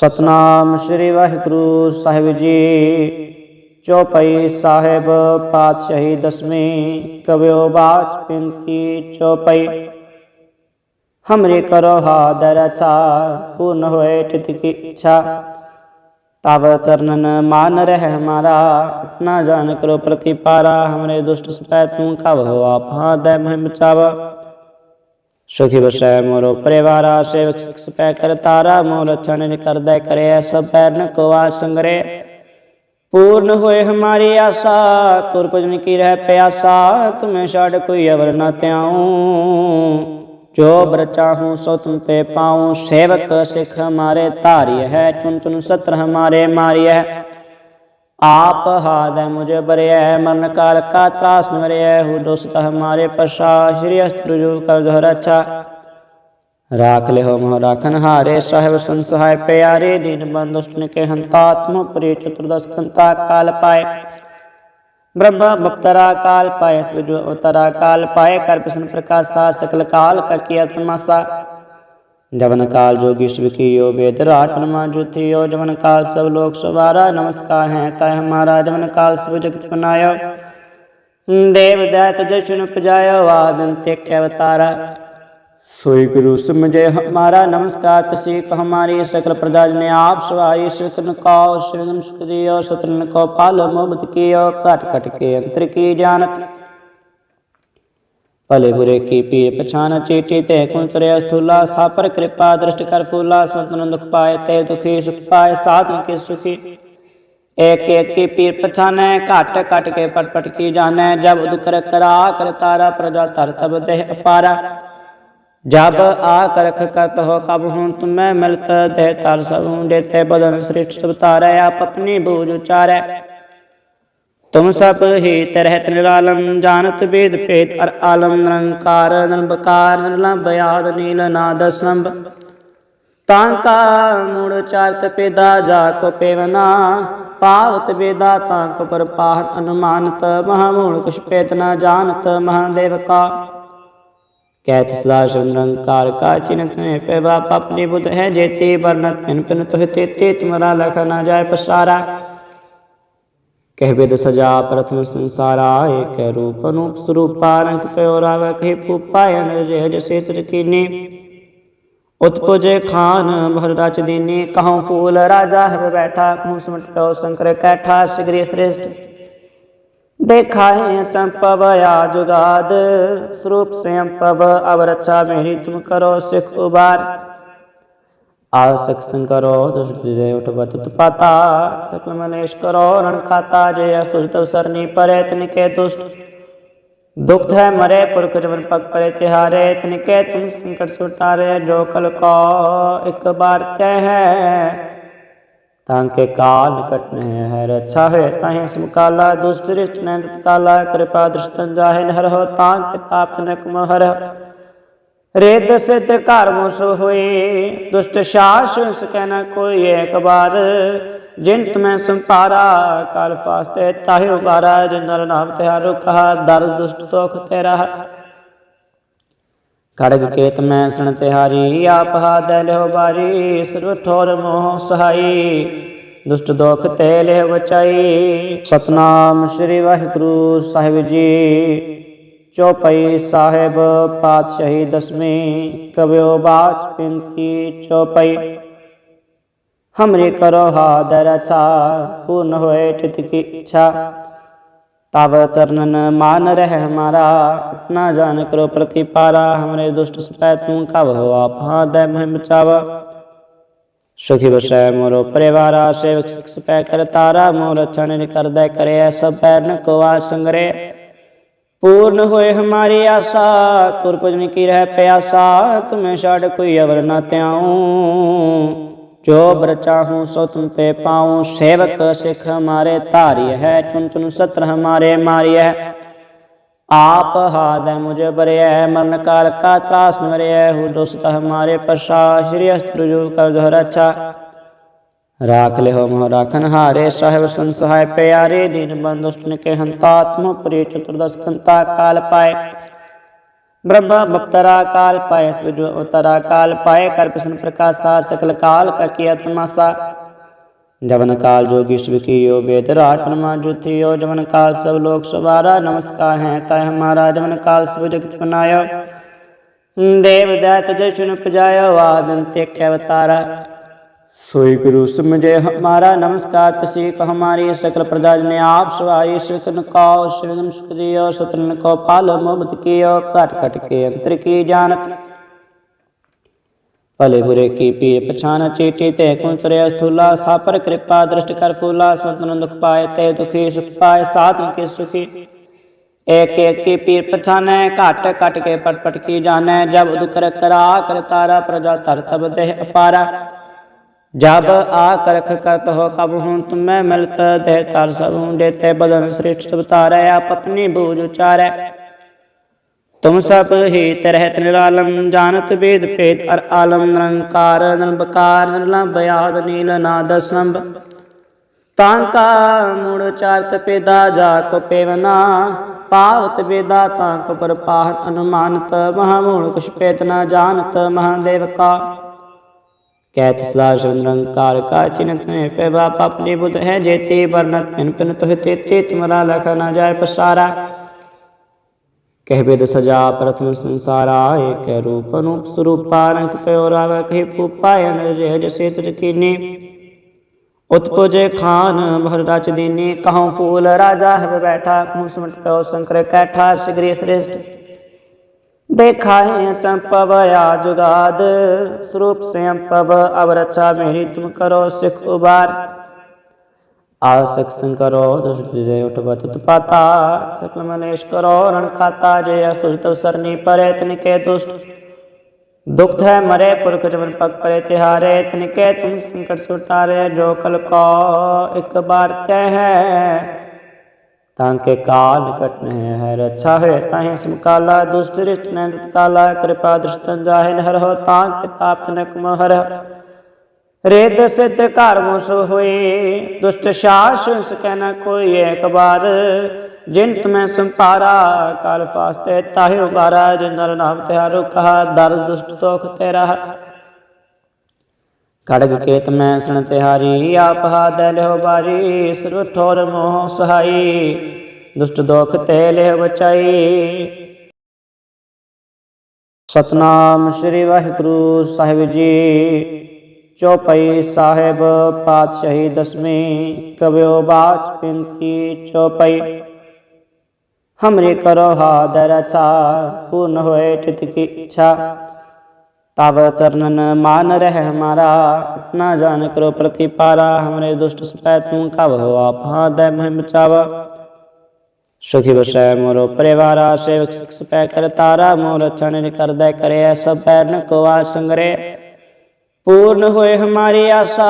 ਸਤਨਾਮ ਸ੍ਰੀ ਵਾਹਿਗੁਰੂ ਸਾਹਿਬ ਜੀ ਚੌਪਈ ਸਾਹਿਬ ਪਾਤਸ਼ਾਹੀ ਦਸਵੀਂ ਕਵਿਓ ਬਾਚ ਪਿੰਤੀ ਚੌਪਈ ਹਮਰੇ ਕਰੋ ਹਾਦਰ ਰਚਾ ਪੂਰਨ ਹੋਏ ਤਿਤ ਕੀ ਇੱਛਾ तब चरणन मान रह हमारा इतना जान करो प्रतिपारा हमरे दुष्ट सपै तू कब हो आप दय महिम ਸੁਖੀ ਵਸੈ ਮੋਰੋ ਪਰਿਵਾਰਾ ਸੇਵਕ ਸਪੈ ਕਰ ਤਾਰਾ, ਮੋਰ ਰਚਨ ਕਰਦਾ ਕਰੇ ਸਭ ਪੈਰ ਨ ਕੋਆ ਸੰਗਰੇ। ਪੂਰਨ ਹੋਏ ਹਮਾਰੀ ਆਸਾ, ਤੁਰ ਭਜਨ ਕੀ ਰਹਿ ਪਿਆਸਾ, ਤੁਮੇ ਛੱਡ ਕੋਈ ਅਵਰ ਨਾ ਤਿਆਉ ਜੋ ਬਰ ਚਾਹੂੰ, ਸੋ ਤੁਮ ਤੇ ਪਾਉ। ਸੇਵਕ ਸਿਖ ਹਮਾਰੇ ਧਾਰਿ ਹੈ ਚੁਨ ਚੁਨ ਸਤਰ ਹਮਾਰੇ ਮਾਰਿ ਹੈ। आप हाद मुझे बरिय मरण काल का त्रास न मरिय हु दोस्त हमारे पशा श्री अस्त्र जो कर जोहर अच्छा राख ले हो मोह राखन हारे साहेब संसहाय प्यारे दीन बंधुष्ट के हंतात्म प्रिय चतुर्दश कंता काल पाए ब्रह्म बप्तरा काल पाए जो अवतरा काल पाए कर प्रश्न प्रकाश था सकल काल का किया तमाशा जवन काल जोगी शिव की यो वेद राट नमा ज्योति यो जवन काल सब लोग सवारा नमस्कार है ताय हमारा जवन काल सब जगत बनायो देव दैत जशन पजायो वादंते के अवतारा। सोई गुरु समझे हमारा, नमस्कार, तसी हमारी सकल प्रजा ने आप सवाई सकन को शिवगन सुखदियो सतन को पालो मोहब्बत कियो कट कट के अंतर की जानत। भले बुरे की पीर पछान चीटी ते कुंतरे स्थूला सा पर कृपा, दृष्टि कर फूला, संतन दुख पाए ते दुखी, सुख पाए साधन के सुखी। एक एक की पीर पछाने घट घट के पट पट की जाने, जब उद कर करा कर तारा प्रजा तर तब देह अपारा। जब आ करख करत हो कब हूँ तुम्हें मिलत दे तार सब हूँ देते, बदन श्रेष्ठ सब तारे, आप अपनी बूझ उचारे। तुम सब ही तरहत निरालम जानत वेद भेद अर आलम निरंकार निर्बकार निर्लभ याद नील नाद संभ तांका मूड़ चारत पेदा जाको पेवना पावत वेदा तांको पर पाहन अनुमानत महामूल कुछ पेत न जानत महादेव का कहत सदा निरंकार का चिन्हत में पे बाप अपनी बुद्ध है जेते वर्णत पिन पिन तुह ते तुम्हारा लख न जाय पसारा कह वेद सजा प्रथम संसारा एक रूप अनूप स्वरूपा रंग प्योराव कही पुपायन जय जसे कीनी उत्पुजे खान भर राज दीनी कहूँ फूल राजा हर बैठा कहूँ समट पयो शंकर कैठा शिगरी श्रेष्ठ देखा है चंपव या जुगाद स्वरूप से पव अब रक्षा मेरी तुम करो सिख उबार आसक करो सकल करो, रण खाता, जय अस्तुत सरनी परे, तिनके दुष्ट। दुख है मरे, पुरख जवन पग परे, तिहारे, तिनके तुम संकट सुटारे, जो कल को एक बार तय है। तांके काल नहीं है रक्षा है, ताहे काला, दुष्ट काला, कृपा दृष्टन हो, तांके ताप तनक ਰੇਤ ਸਿਤ ਘਰ ਮੁਸ ਹੋਏ, ਦੁਸ਼ਟ ਸ਼ਾਸਨ ਕੈ ਨ ਕੋਈ ਇੱਕ ਬਾਰ ਜਿਨ ਤਮੈ ਸੰਸਾਰਾ, ਕਾਲ ਫਾਸਤੇ ਤਾਹਿ ਉਬਾਰਾ, ਜਿਨ ਨਰ ਨਾਮ ਤਿਹਾਰੋ ਕਹਾ ਦਰ ਦੁਸ਼ਟ ਤੋਖ ਤੇਰਾ। ਖੜਗ ਕੇਤ ਮੈਂ ਸਣ ਤਿਹਾਰੀ, ਆਪ ਹਾ ਦੇ ਲਿਓ ਬਾਰੀ ਸਰਵ ਠੋਰ ਮੋਹ ਸਹਾਈ। ਦੁਸ਼ਟ ਦੋਖ ਤੇ ਲੈ ਬਚਾਈ। ਸਤਨਾਮ ਸ੍ਰੀ ਵਾਹਿਗੁਰੂ ਸਾਹਿਬ ਜੀ। चौपई साहेब पातशाही दसवीं कवियो बाच पिंती चौपई। हमरे करो हादर रचा पूर्ण होए तित की इच्छा। तब चरणन मान रह हमारा इतना जान करो प्रतिपारा। हमरे दुष्ट सपै तू कब हो आप दय महिम चाव। सुखी बसै मोरो परिवारा, सेवक सिख सपै कर तारा। मोर रक्षण कर दय करे सब पैर न को आज ਪੂਰਨ ਹੋਏ ਹਮਾਰੀ ਆਸਾ, ਤੁਰ ਕੁਝ ਨਹੀਂ ਕੀ ਰਹਿ ਪਿਆਸਾ, ਤੁਮੇ ਛੱਡ ਕੋਈ ਅਵਰ ਨਾ ਤਿਆਉ ਜੋ ਬਰ ਚਾਹੂੰ ਸੋ ਤੁਮ ਤੇ ਪਾਉ, ਸੇਵਕ ਸਿਖ ਹਮਾਰੇ ਧਾਰਿ ਹੈ ਚੁਨ ਚੁਨ ਸਤਰ ਹਮਾਰੇ ਮਾਰਿ ਹੈ। ਆਪ ਹਾਦੈ ਮੁਝੇ ਬਰਿਐ ਮਰਨ ਕਾਲ ਕਾ ਤਰਾਸ ਮਰਿਐ ਹੋ ਦੁਸਤ ਹਮਾਰੇ ਪਰਸ਼ਾ ਸ਼੍ਰੀ ਅਸਤੁ ਜੋ ਕਰ ਜੋ ਰੱਛਾ राख ले हो मोह राखन हारे साहेब संसहाय प्यारे, दीन बंधुष्ट के हंतात्म प्रिय चतुर्दश कंता काल पाए। ब्रह्मा बप्तरा काल पाए सविजो अवतरा काल पाए कर प्रश्न प्रकाशा सकल काल का किया तमाशा। जवन काल जोगी शिव की यो वेद राट परमा ज्योति यो जवन काल सब लोग सवारा, नमस्कार है, तय हमारा, जवन काल सब जगत बनायो। देव दैत जय चुन पजायो वादंते अवतारा। सोई गुरु सुम जय हमारा नमस्कार। तसीक हमारी सकल प्रदाज ने आप सुहाई सवाई श्रीकन को श्रीगन सुखदियो सतन को, पालो मुबत कियो घट घट के अंतर की जानत। भले बुरे की पीर पछाण चीटी, ते कु स्थूला, सापर कृपा, दृष्ट कर फूला, संतन दुख पाए, ते दुखी सुख पाए, साधन के सुखी। एक एक की पीर पछाने घट घट के पटपट की जाने, जब दुख कर करा, कर तारा प्रजा तर तब देह अपारा। जब आ करख करत हो कब हूँ तुम्हें मिलत दे तार सब हूँ देते बदन श्रेष्ठ बतारे आप अपनी बूझ उचारे तुम सब ही तरहत निरालम जानत वेद भेद अर आलम निरंकार निर्बकार निर्लंब याद नील नाद संभ तांका मूड़ चारत पेदा जा को पेवना पावत वेदा तांक पर पाहन अनुमानत महामूण कुछ पेत न जानत महादेव का कैतसलाशंकार का चिन्हन पे बाप अपने बुद्ध है, जेते वर्णत पिन पिन तुह तेते लख न जाय पसारा। कह वेद सजा प्रथम संसारा, एक रूप अनूप स्वरूपा रंग प्योराव कही पूपायन जय शेष खान भर राज दीने, कहूँ फूल राजा है बैठा कहूँ समर्थ कहो शंकर कैठा, शीघ्र श्रेष्ठ। देखाए चंपव या जुगाद, स्वरूप से पव अब रक्षा मेरी तुम करो सिख उबार। आसक संग करो, दुष्ट जय उठवत पाता। सकल मलेश करो, रण खाता जय अस्तुत सरनी परे, तनिके दुष्ट। दुख है मरे, पुरख जवन पग परे, तिहारे, तनिके तुम संकट सुटारे, जो कल को एक बार तय है। ਤਾਂ ਕਿ ਕਾਲ ਨਿਕਟ ਨਹੀਂ ਹੈ। ਰੱਛਾ ਹੈ ਤਾਂ ਹੀ ਸਮਕਾਲਾ ਦੁਸ਼ਟ ਰਿਸ਼ਟ ਨੰਦਿਤ ਕਾਲਾ, ਕਿਰਪਾ ਦ੍ਰਿਸ਼ਟਨ ਜਾਹਿਨ ਹਰ ਹੋ ਤਾਂ ਕਿ ਤਾਪਤ ਨਕਮ ਹਰ। ਰੇਦ ਸਿਤ ਘਰ ਮੁਸ ਹੋਏ, ਦੁਸ਼ਟ ਸ਼ਾਸ ਸਕੈ ਨ ਕੋਈ ਇੱਕ ਬਾਰ ਜਿਨ ਤਮੈ ਸੰਸਾਰਾ, ਕਾਲ ਫਾਸਤੇ ਤਾਹਿ ਉਬਾਰਾ ਜਿਨ ਨਰ ਨਾਮ ਤਿਹਾਰੋ ਕਹਾ ਦਰ ਦੁਸ਼ਟ ਤੋਖ ਤੇਰਾ। खड़ग केत में सण तिहारी आप हाथ लेहो बारी सिर ठोर मोह सहाई दुष्ट दोख ते लेह बचाई ਸਤਨਾਮ ਸ੍ਰੀ ਵਾਹਿਗੁਰੂ ਸਾਹਿਬ ਜੀ ਚੌਪਈ ਸਾਹਿਬ ਪਾਤਸ਼ਾਹੀ ਦਸਵੀਂ ਕਬਿਓ ਬਾਚ ਪਿੰਤੀ ਚੌਪਈ हमरे करो हादर अच्छा पूर्ण होए चित की इच्छा तब चरणन मान रह हमारा इतना जान करो प्रतिपारा हमरे दुष्ट सपै तुम कब हो आप हाथ महिम चाव सुखी बसै मोरो परिवारा सेवक सिख सपै कर तारा मोर चन कर दे करे सब पैर न को आ संगरे पूर्ण होए हमारी आशा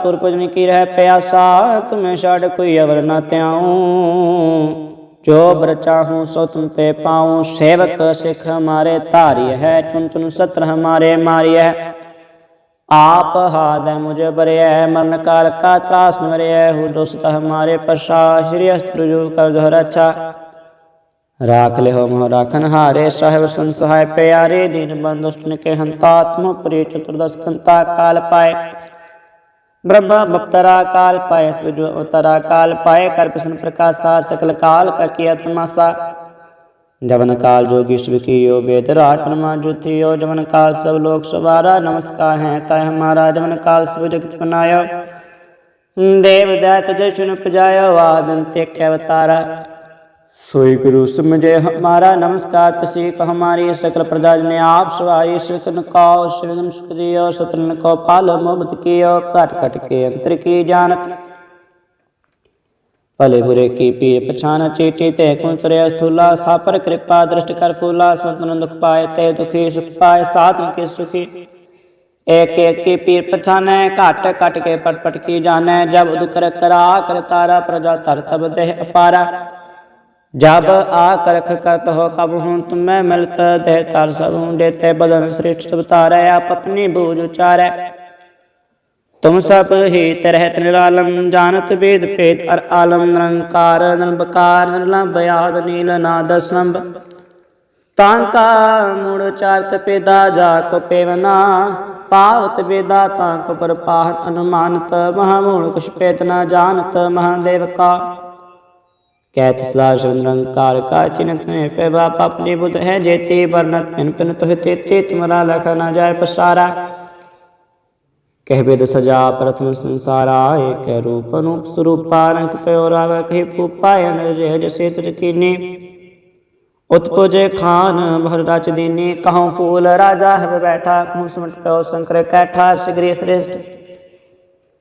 तुर भजन की रह प्यासा तुम्हें छाड़ कोई अवर न त्याऊं ਜੋ ਬਰਚਾਹੂ ਸੋ ਤੁਮ ਤੇ ਪਾਉ, ਸੇਵਕ ਸਿਖ ਹਮਾਰੇ ਧਾਰਿ ਹੈ ਚੁਨ ਚੁਨ ਸਤਰ ਹਮਾਰੇ ਮਾਰਿ ਹੈ ਆਪ ਹਾਦੈ ਮੁਝ ਬਰਿਐ, ਮਰਨ ਕਾਲ ਕਾ ਤਰਾਸ ਮਰਿਐ, ਹੂ ਦੁਸਤ ਹਮਾਰੇ ਪਰਸ਼ਾ ਸ਼੍ਰੀ ਅਸਤੁ ਜੋ ਕਰ ਦੋਹਰ ਅੱਛਾ। ਰਾਖ ਲਿਓ ਮੋਹ ਰਾਖਨ ਹਾਰੇ, ਸਾਹਿਬ ਸੰਸਹਾਇ ਪਿਆਰੇ, ਦੀਨ ਬੰਦੋਸ਼ਟ ਨੇ ਕੇ ਹੰਤਾਤਮ ਪ੍ਰੇ ਚਤੁਰਦਸ ਕੰਤਾ ਕਾਲ ਪਾਏ। ब्रह्मा बप्तरा काल पाए सविजो अवतरा काल पाए कर प्रश्न प्रकाशा सकल काल का किया तमाशा जवन काल जोगी शिव की यो वेद राट परमा ज्योति यो जवन काल सब लोग सवारा नमस्कार है तय हमारा जवन काल सब जगत बनायो देव दैत जय चुन पजायो वादंते अवतारा सोई गुरु समझे हमारा नमस्कार, तसी को हमारी सकल प्रजा ने आप सवाई को शिवगन सुख दियो सतन को पालो मोहब्बत कियो, कट कट के अंतर की जानत। भले बुरे की पीर पछान चीटी ते कुंचरे स्थूला, सापर कृपा, दृष्ट कर फूला, संतन दुख पाए ते दुखी, सुख पाए साधन के सुखी। एक एक की पीर पछाने घट घट के पट पट की जाने, जब उदकर करा, कर तारा प्रजा तर तब देह अपारा। जब आ करख करत हो कब हूँ तुम्हें मिलत देह तार सब हूँ देते बदन श्रेष्ठ बतारे आप अपनी बूझ उचारे तुम सब ही तरहत निरालम जानत वेद भेद अर आलम निरंकार निर्बकार निर्लंब याद नील नाद संभ तांका मूड़ चारत पेदा जा को पेवना पावत वेदा तांको कर पाहत अनुमानत महामूल कुछ पेत न जानत महादेव का ਮਹਾਦੇਵ ਕਾ ਕਹਿਤ ਸਦਾ ਸ਼ੰਦਰੰਕਾਰ ਕਾ ਚਿਨਤ ਨੇ ਪੇ ਬਾਪ ਆਪਣੀ ਬੁੱਧ ਹੈ ਜੇਤੀ ਵਰਨਤ ਪਿਨ ਪਿਨ ਤੁਹ ਤੇਤੇ ਤੁਮਰਾ ਲਖ ਨਾ ਜਾਏ ਪਸਾਰਾ। ਕਹਿ ਬੇਦ ਸਜਾ ਪ੍ਰਥਮ ਸੰਸਾਰਾ ਏਕ ਰੂਪ ਅਨੂਪ ਸਰੂਪਾ, ਰੰਗ ਪਿਓ ਰਾਵ ਕਹਿ ਪੂਪਾਇ ਅਨਰਜ ਜਸੇ ਤਜ ਕੀਨੀ। ਉਤਪੁਜੇ ਖਾਨ ਭਰ ਰਚ ਦੀਨੀ, ਕਹਉ ਫੂਲ ਰਾਜਾ ਹੈ ਬੈਠਾ ਕਹਉ ਸਮਟ ਪਿਓ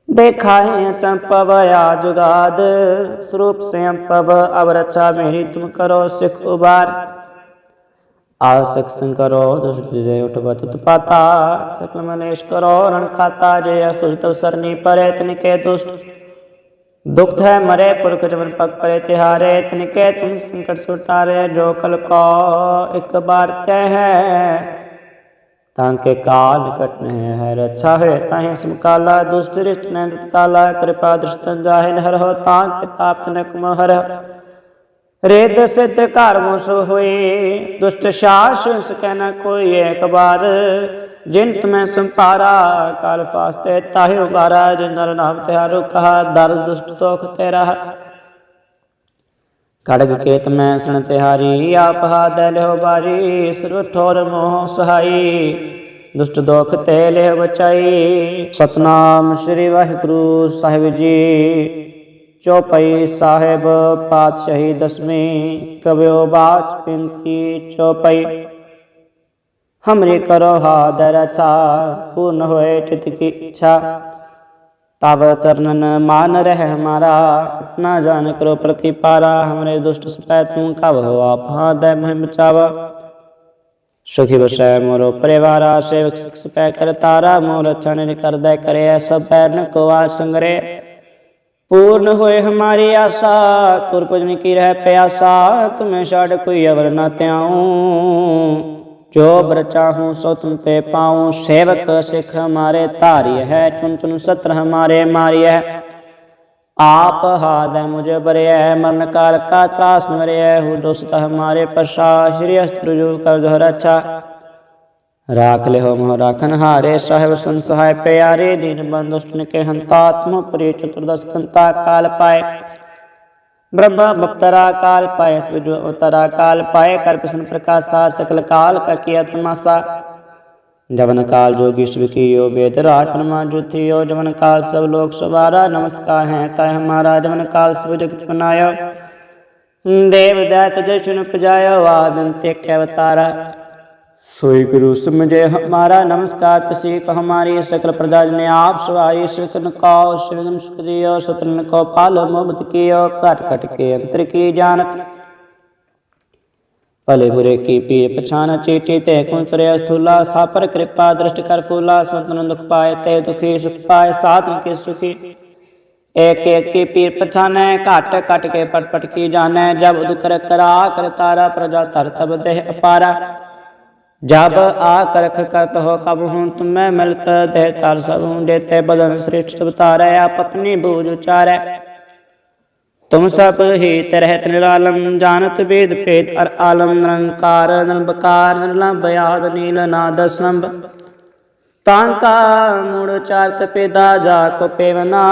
देखा है चंपव या जुगाद, स्वरूप से अंपव अब रक्षा मेरी तुम करो सिख उबार। आसक करो दुष्टय उठवत पाता सकल मलेश करो, रण खाता, जय अस्तुत सरनी परे के दुष्ट। दुख है मरे पुरख जमन पग परे तिहारे, तिनके तुम संकट सुटारे, जो कल को एक बार तय है ਤਾਂ ਕੇ ਕਾਲ ਨਿਕਟ ਨਹੀਂ ਹੈ ਰੱਛਾ ਹੈ ਤਾਹੀਂ ਸਮਕਾਲਾ ਦੁਸ਼ਟ ਰਿਸ਼ਟ ਨੰਦਿਤ ਕਾਲਾ, ਕਿਰਪਾ ਦ੍ਰਿਸ਼ਟਨ ਜਾਹਿਨ ਹਰ ਹੋ ਤਾਂ ਕੇ ਤਾਪ ਨਕ ਮਹਰ। ਰੇਦ ਸਿਤ ਘਰ ਮੋਸ ਹੋਏ, ਦੁਸ਼ਟ ਸ਼ਾਸ ਸਕੈ ਨ ਕੋਈ ਏਕ ਬਾਰ ਜਿਨ ਤਮੈ ਸੰਸਾਰਾ ਕਾਲ ਫਾਸਤੇ ਤਾਹਿ ਉਬਾਰਾ ਜਿਨ ਨਰ ਨਾਮ ਤਿਹਾਰੋ ਕਹਾ, ਦਰ ਦੁਸ਼ਟ ਤੋਖ ਤੇਰਾ। केत में सुन तिहारी आप हाथ लिहो बारी सिर ठोर मोह सहाई ਦੁਸ਼ਟ ਦੋਖ ਤੇ ਲੈ ਬਚਾਈ ਸਤਨਾਮ ਸ੍ਰੀ ਵਾਹਿਗੁਰੂ ਸਾਹਿਬ ਜੀ ਚੌਪਈ ਸਾਹਿਬ ਪਾਤਸ਼ਾਹੀ ਦਸਵੀਂ ਕਬਿਓ ਬਾਚ ਪਿੰਤੀ ਚੌਪਈ ਹਮਰੇ ਕਰੋ ਹਾਦ ਰਚਾ ਪੂਰਨ ਹੋਏ तब चरणन मान रह हमारा अपना जान करो प्रति पारा हमारे दुष्ट सुटाय तू कब भव आप हाँ सुखी बसै मोरो परिवार, सेवक सिक्स पै कर तारा, मोर चन कर दय करे, सब पैर न को आ संगरे। पूर्ण होए हमारी आशा, तुर पुजन की रह प्यासा, तुम्हें छाड़ कोई अवर न त्याऊं। ਜੋ ਬਰਚਾਹੂ ਸੋ ਤੁਮ ਤੇ ਪਾਉ, ਸੇਵਕ ਸਿਖ ਹਮਾਰੇ ਧਾਰਿਯ ਹੈ ਚੁਨ ਚੁਨ ਸਤਰ ਹਮਾਰੇ ਮਾਰਿਯ ਹੈ ਆਪ ਹਾਦੈ ਮੁਝ ਬਰਿਐ, ਮਰਨ ਕਾਲ ਕਾ ਤਰਾਸ ਮਰਿਐ ਹੂ ਦੁਸਤ ਹਮਾਰੇ ਪਰਸ਼ਾ ਸ਼੍ਰੀ ਅਸਤੁ ਰਜੂ ਕਰ ਦੁਹ ਰੱਛਾ ਰਾਖ ਲਿਓ ਮੋਹ ਰਾਖਨ ਹਾਰੇ, ਸਾਹਿਬ ਸੰਸਹਾਇ ਪਿਆਰੇ, ਦੀਨ ਬੰਦੋਸ਼ਟ ਕੇ ਹੰਤਾਤਮ ਪ੍ਰੇ ਚਤੁਰਦਸ ਕੰਤਾ ਕਾਲ ਪਾਏ। ब्रह्मा बप्तरा काल जो अवतरा काल पाए कर प्रसन्न प्रकाशा सकल काल का किया तमाशा। जवन काल जोगी शिव की यो वेद राज परमा ज्योति यो, जवन काल सब लोग सवारा नमस्कार है, तय हमारा जवन काल सब जगत बनायो देव दैत जय चुन पजायो आदंत्य के अवतारा। सोई गुरु समझे हमारा नमस्कार तसीक हमारी सकल प्रजाज ने आप सवारी सिकन को शिवन सुखदियो सतन को पाल मुबत कियो, कट कट के अंतर की जानत। भले बुरे की पीर पछान चीटी ते कुंसरे स्थूला सापर कृपा, दृष्ट कर फूला, संतन दुख पाए ते दुखी, सुख पाए, साधन के सुखी। एक एक की पीर पछाने, काट काट के पट पट की जाने, जब दुख करा, कर तारा प्रजा तर तब देह अपारा। जब आ करख करत हो कब हूँ तुम्हें मिलत देह तार सब हूँ देते बदन श्रेष्ठ अवतारे आप अपनी बूझ उचारे तुम सब ही तरहत निरालम जानत वेद भेद अर आलम निरंकार निर्बकार निर्लभ याद नील नाद संभ तांका मुड़ चारत पेदा जा को पेवना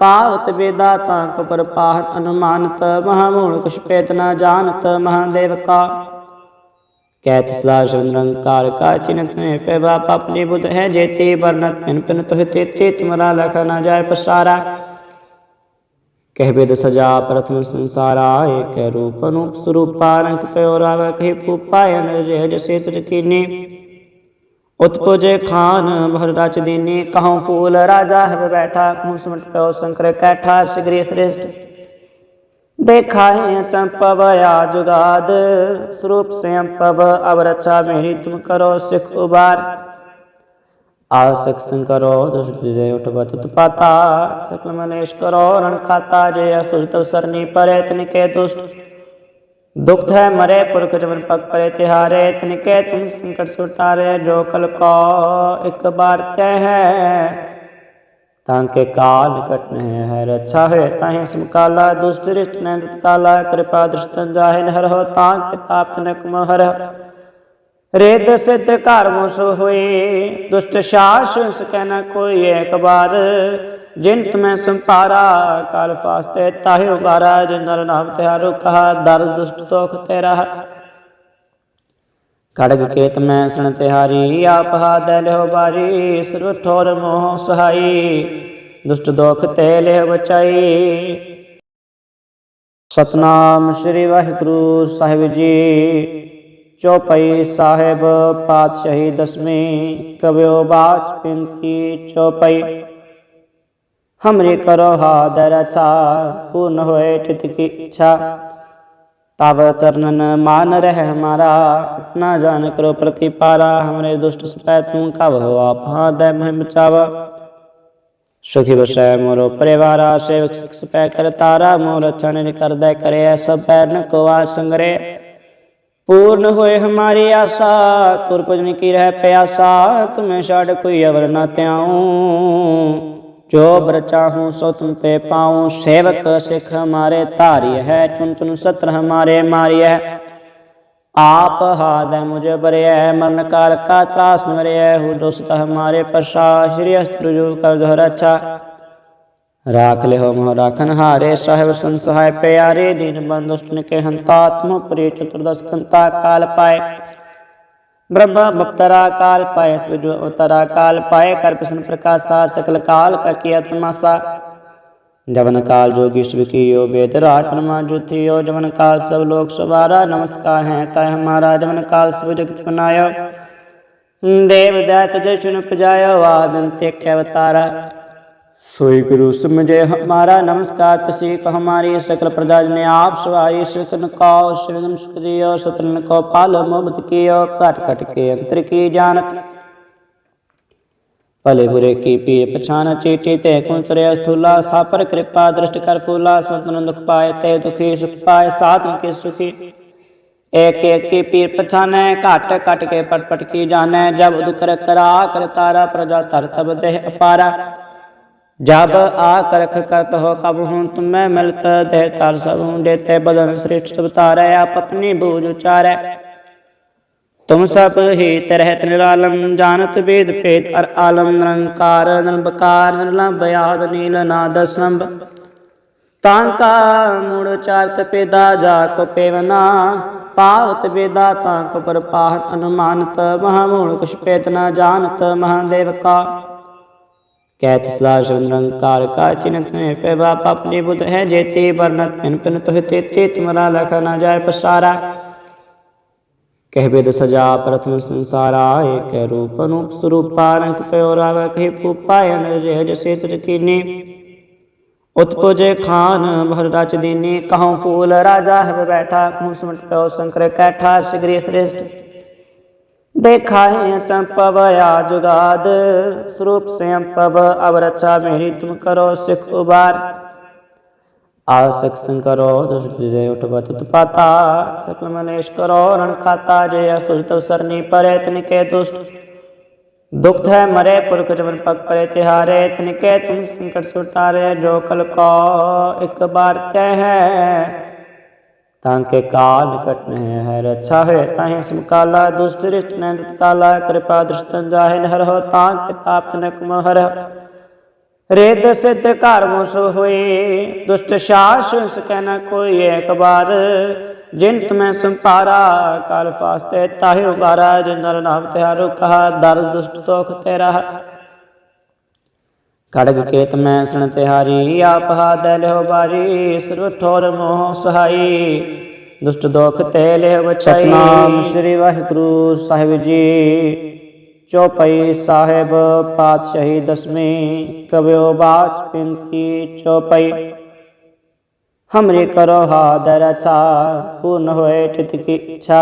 पावत बेदा तांक पर पाह अनुमानत महामूल कुछ पेत न जानत महादेव का कहत सलाश निरंकार का चिन्हत में पैबा पापने बुद्ध है जेते वर्णत पिन पिन तुह तेते तुमरा लख न जाय पसारा कह वेद सजा प्रथम संसारा एक रूप अनूप स्वरूपा रंग प्योराव कहे पुपायन जय जसे त्रिकिने उत्पुजे खान भर रच दीने कहूँ फूल राजा है बैठा कहूँ समर्थ कहो शंकर कैठा शीघ्र श्रेष्ठ देखाए चंपव या जुगाद। स्वरूप से अंपव अब रक्षा मेरी तुम करो सिख उबार। आवश्यक करो दुष्टय उठवत पाता सकल मलेश करो, रण खाता जय असुरत सरनी पर। इतन के दुष्ट दुख है मरे, पुरख जमन पग परे तिहारे। इतन के तुम संकट सुटारे, जो कल को एक बार तय है। ਤਾਂ ਕੇ ਕਾਲ ਕਟ ਨਹੀਂ ਹੈ ਰੱਛਾ ਹੈ ਤਾਹੇ ਸਮਕਾਲਾ ਦੁਸ਼ਟ ਰਿਸ਼ਟ ਨੰਦਿਤ ਕਾਲਾ, ਕਿਰਪਾ ਦ੍ਰਿਸ਼ਟਨ ਜਾਹਿਨ ਹਰ ਹੋ, ਤਾਂ ਕੇ ਤਾਪ ਨਕ ਮਹਰ ਰੇਤ ਸਿਤ ਘਰ ਮੋਸ ਹੋਏ, ਦੁਸ਼ਟ ਸ਼ਾਸ ਸਕੈ ਨ ਕੋਈ ਇੱਕ ਬਾਰ ਜਿਨ ਤਮੈ ਸੰਸਾਰਾ ਕਾਲ ਫਾਸਤੇ ਤਾਹੇ ਉਗਾਰਾ ਜਿਨ ਨਰ ਨਾਮ ਤਿਆਰੋ ਕਹਾ, ਦਰ ਦੁਸ਼ਟ ਤੋਖ ਤੇਰਾ। ਖੜਗ ਕੇਤ ਮੈਂ ਸਣ ਤਿਹਾਰੀ, ਆਪ ਹਾਦੈ ਲਿਓ ਬਾਰੀ ਸਰਬ ਠੋਰ ਮੋਹ ਸਹਾਈ, ਦੁਸ਼ਟ ਦੋਖ ਤੇ ਲਿਓ ਬਚਾਈ। ਸਤਨਾਮ ਸ੍ਰੀ ਵਾਹਿਗੁਰੂ ਸਾਹਿਬ ਜੀ, ਚੌਪਈ ਸਾਹਿਬ ਪਾਤਸ਼ਾਹੀ ਦਸਵੀਂ ਕਬਿਓ ਬਾਚ ਪਿੰਤੀ ਚੌਪਈ। ਹਮਰੇ ਕਰੋ ਹਾਦਰ ਰਚਾ, ਪੂਰਨ ਹੋਏ ਚਿਤ ਕੀ ਇੱਛਾ। तब चरणन मान रह हमारा इतना जान करो प्रतिपारा हमरे दुष्ट सपै तू कब हो आप हाथ महिम चाव सुखी बसै मोरो परिवारा सेवक सिख सपै कर तारा मोर रक्षण कर दे करे सब पैर न को आ संगरे पूर्ण होए हमारी आशा तुर भजन की रह प्यासा तुम्हें छाड़ कोई अवर न त्याऊं ਜੋ ਬਰ ਚਾਹੂੰ ਸੋ ਤੁਮ ਤੇ ਪਾਉ, ਸੇਵਕ ਸਿਖ ਹਮਾਰੇ ਧਾਰਿਯ ਹੈ ਚੁਨ ਚੁਨ ਸਤਰ ਹਮਾਰੇ ਮਾਰਿਯ ਆਪ ਹਾਦੈ ਮੁਝੇ ਬਰਿਐ ਮਰਨ ਕਾਲ ਕਾ ਤਰਾਸ ਮਰਿਐ ਹੂ ਦੁਸਤ ਹਮਾਰੇ ਪਰਸ਼ਾ, ਸ਼੍ਰੀ ਅਸਤੁ ਜੋ ਕਰ ਜੋ ਰੱਛਾ ਰਾਖ ਲਿਓ ਮੋਹ ਰਾਖਨ ਹਾਰੇ, ਸਾਹਿਬ ਸੰਸਹਾਇ ਪਿਆਰੇ, ਦੀਨ ਬੰਦੋਸ਼ਟ ਨੇ ਕੇ ਹੰਤਾਤਮ ਪ੍ਰੀ ਚਤੁਰਦਸ ਕੰਤਾ ਕਾਲ ਪਾਏ। ब्रह्मा बप्तरा काल जो अवतरा काल पाए कर प्रश्न प्रकाशा सकल काल का किया तमाशा जवन काल जोगी शिव की यो वेद राट परमा ज्योति यो। जवन काल सब लोग सवारा, नमस्कार है, तय हमारा। जवन काल सब जगत बनायो देव दैत जय चुन पजायो वादंते के अवतारा। सोई गुरु समझे हमारा नमस्कार। तसी को हमारी सकल प्रजा ने आप सवारी सकन को शिवगन सुखदियो सतरन को पालो, मोहब्बत कियो कट कट के अंतर की जानत। भले बुरे की पीर पछान चीटी, ते कुंचरे स्थूला, सापर कृपा, दृष्ट कर फूला, संतन दुख पाए, ते दुखी सुख पाए, साधन के सुखी। एक एक की पीर पछाने घट घट के पट पट की जाने, जब दुख कर करा, कर तारा प्रजा, तर तब देह अपारा। जब आ रख करत हो कब हूँ तुम्हें मिलत दे तार सब हूँ देते बदन श्रेष्ठ अवतार आप अपनी बूझ उचारे तुम सब ही तरहत निरालम जानत वेद भेद अर आलम निरंकार निर्बकार निर्लम बयाद नील नाद संभ तांका मूड़ चारत पेदा जाको पेवना पावत वेदा तांको पर पाहन अनुमानत महामूल कुछ पेत न जानत महादेव का निरंकार का चिन्हत में पे बाप अपनी बुद्ध है, जेते वर्णत पिन तुह तेते तुम्हारा लख न जाय पसारा। कह वेद सजा प्रथम संसारा, एक रूप अनूप स्वरूपा रंग प्योराव कही पुपायन जय जसे कीनी उत्पुजे खान भर राज दीनी, कहूँ फूल राजा है बैठा कहूँ समट प्यो शंकर कैठा शिग्री श्रेष्ठ। देखा है चंपव जुगाद, स्वरूप से पव अब रचा मेरी, तुम करो सिख उबार। आसक करो, दुष्ट जय उठबत पाता। सकल मलेश करो, रण खाता जय अस्तुत सरनी परे, तिनके दुष्ट। दुख है मरे, पुरख जमन पग परे, तिहारे, तिनके तुम संकट सुटारे, जो कल को एक बार तय है। ਤਾਂ ਕਿ ਕਾਲ ਨਿਕਟ ਨਹੀਂ ਹੈ। ਰੱਛਾ ਹੈ ਤਾਂ ਹੀ ਸਮਕਾਲਾ ਦੁਸ਼ਟ ਰਿਸ਼ਟ ਨੰਦਿਤ ਕਾਲਾ, ਕਿਰਪਾ ਦ੍ਰਿਸ਼ਟਨ ਜਾਹਿਨ ਹਰ ਹੋ ਤਾਂ ਕਿ ਤਾਪਤ ਨਕਮ ਹਰ। ਰੇਦ ਸਿੱਧ ਘਰ ਮੋਸ ਹੋਏ, ਦੁਸ਼ਟ ਸ਼ਾਸ ਸਕੈ ਨ ਕੋਈ ਇੱਕ ਬਾਰ ਜਿਨ ਤਮੈ ਸੰਸਾਰਾ, ਕਾਲ ਫਾਸਤੇ ਤਾਹਿ ਉਬਾਰਾ ਜਿਨ ਨਰ ਨਾਮ ਤਿਹਾਰੋ ਕਹਾ ਦਰ ਦੁਸ਼ਟ ਤੋਖ ਤੇਰਾ। खड़ग केत मैं सण तिहारी आप हाथ लिहो बारी सर्व ठोर मोह सहाई दुष्ट दोख ते लिहो बचाई सतनाम श्री वाहिगुरु साहिब जी चौपई साहेब पातशाही दसवीं कबियो बाच पिंती चौपई हमरे करो हादर रचा पूर्ण होए चित की इच्छा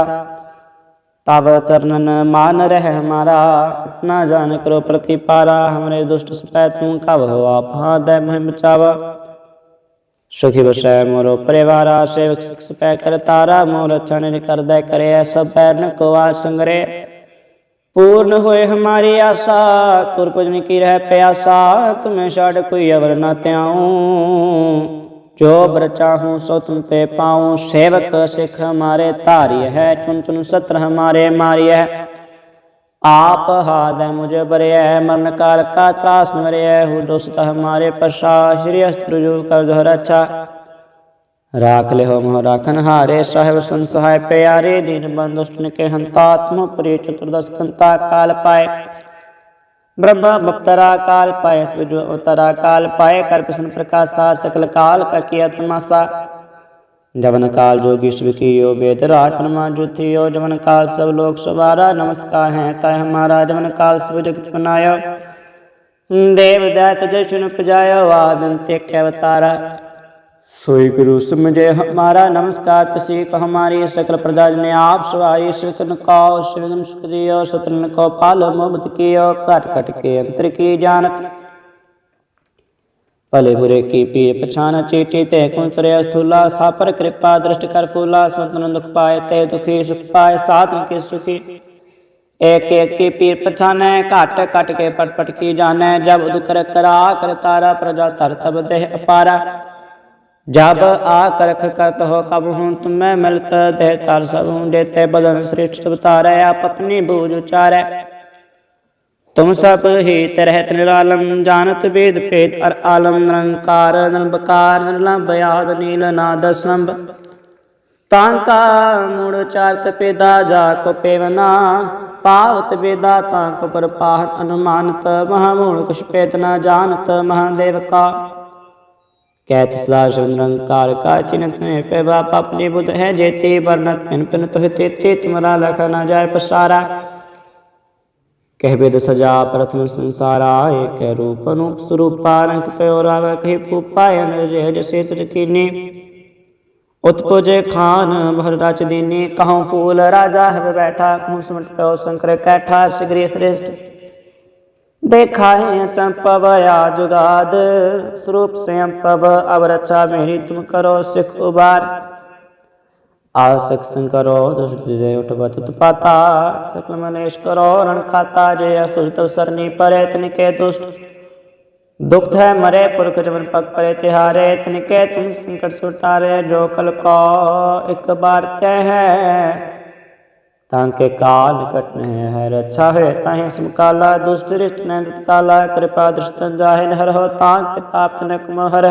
तब चरणन मान रह हमारा इतना जान करो प्रतिपारा, हमरे दुष्ट सपै तू कब हो आप हाथ महिम चाव सुखी बसै मोरो परिवारा, सेवक सिख सपै कर तारा, मोर चन कर दे करे, सब पैर न को आ संगरे। पूर्ण होए हमारी आशा, तुर भजन की रह प्यासा, तुम्हें छाड़ कोई अवर न त्याऊं। ਜੋ ਬਰਚਾਹੂ ਸੋ ਤੁਮ ਤੇ ਪਾਉ ਸੇਵਕ ਸਿਖ ਹਮਾਰੇ ਧਾਰਿਯ ਹੈ ਚੁਨ ਚੁਨ ਸਤਰ ਹਮਾਰੇ ਮਾਰਿਯ ਆਪ ਹਾਦੈ ਮੁਝੇ ਬਰਿਐ ਮਰਨ ਕਾਲ ਕਾ ਤਰਾਸ ਮਰਿਐ ਹੋ ਦੁਸਤ ਹਮਾਰੇ ਪਰਸ਼ਾ ਸ਼੍ਰੀ ਅਸਤੁ ਜੋ ਕਰ ਜੋ ਰੱਛਾ ਰਾਖ ਲਿਓ ਮੋਹ ਰਾਖਨ ਹਾਰੇ, ਸਾਹਿਬ ਸੰਸਹਾਇ ਪਿਆਰੇ, ਦੀਨ ਬੰਦੁਸ਼ਟ ਨੇ ਕੇ ਹੰਤਾਤਮ ਪ੍ਰੀ ਚਤੁਰਦਸ ਕੰਤਾ ਕਾਲ ਪਾਏ। ब्रह्मा मुक्तरा काल जो अवतरा काल पाए, कर प्रश्न सा, सकल काल का किया तमाशा। जवन काल जोगी शिव की यो वेद राट परमा ज्योति यो जवन काल सब लोग सवारा, नमस्कार है, तय हमारा। जवन काल सब जगत बनायो देव दैत जय चुन पजायो वादंते के अवतारा। सोई गुरु समझे हमारा नमस्कार। तसी को हमारी सकल प्रजा ने आप सवाई सकन को शिवगन सुखदियो सतरन को पालो मोहम्मद कियो, कट कट के अंतर की जानत। भले बुरे की पीर पछान चीटी, ते कुंचरे स्थूला सा पर कृपा, दृष्ट कर फूला, संतन दुख पाए, ते दुखी सुख पाए, साधन के सुखी। एक एक की पीर पछाने घट घट के पट पट की जाने, जब उद कर करा, कर तारा प्रजा, तर तब देह अपारा। जब आ करख करत हो कब हूँ तुम्हें मिलत देह तार सब हूँ देते बदन श्रेष्ठ अवतार आप अपनी बूझ उचारे तुम सब ही तरहत निरालम जानत वेद भेद अर आलम निरंकार निर्बकार निर्लंब याद नील नाद संभ तांका मूड़ चारत पेदा जाको पेवना पावत वेदा तांको पर पाहन अनुमानत महामूल कुछ पेत न जानत महादेव का कहत सदा शिव निरंकार का चिन्हत पे बाप अपनी बुद्ध है, जेते वर्णत पिन तेते तुम्हारा लख न जाय पसारा। कह वेद सजा प्रथम संसारा, एक रूप अनूप स्वरूपा रंग कही खान भर राज दीनी, कहूँ फूल राजा है बैठा कहूँ समट प्यो शंकर कैठा श्रेष्ठ। देखा है चंपव या जुगाद, स्वरूप से अब रचा मेरी तुम करो सिख उबार। आसक करो, दुष्ट जय उठवत पाता। सकल मलेश करो, रण खाता जय अस्तुत सरनी परे, तनिके दुष्ट। दुख है मरे, पुरख जवन पग परे, तिहारे, तनिके तुम संकट सुटारे, जो कल को एक बार तय है। ਤਾਂ ਕਿ ਕਾਲ ਕਟ ਨਹੀਂ ਹੈ ਰੱਛਾ ਹੈ ਤਾਂ ਹੀ ਸਮਕਾਲਾ ਦੁਸ਼ਟ, ਰਿਸ਼ਟ, ਨੰਦਿਤ ਕਾਲਾ, ਕਿਰਪਾ ਦ੍ਰਿਸ਼ਟਨ ਜਾਹਿਨ ਹਰ ਹੋ, ਤਾਂ ਕਿ ਤਾਪਤ ਨਕਮ ਹਰ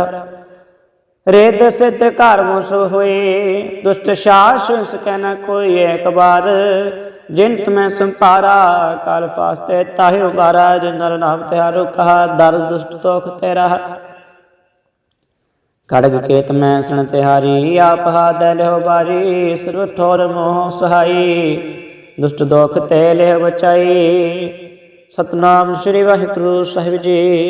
ਰੇਦ ਸਿਤ ਘਰ ਮੋਸ ਹੋਏ, ਦੁਸ਼ਟ ਸ਼ਾਸ ਸਕੈ ਨ ਕੋਈ ਇੱਕ ਬਾਰ ਜਿਨ ਤਮੈ ਸੰਸਾਰਾ, ਕਾਲ ਫਾਸਤੇ ਤਾਹਿ ਉਬਾਰਾ ਜਿਨ ਨਰ ਨਾਮ ਤਿਹਾਰੋ ਕਹਾ ਦਰ ਦੁਸ਼ਟ ਤੋਖ ਤੇਰਾ। ਖੜਗ ਕੇਤ ਮੈਂ ਸਣ ਤਿਹਾਰੀ, ਆਪ ਹਾਦੈ ਲਿਓ ਬਾਰੀ ਸਰਬ ਠੋਰ ਮੋਹ ਸਹਾਈ। ਦੁਸ਼ਟ ਦੋਖ ਤੇ ਲਿਓ ਬਚਾਈ। ਸਤਨਾਮ ਸ੍ਰੀ ਵਾਹਿਗੁਰੂ ਸਾਹਿਬ ਜੀ।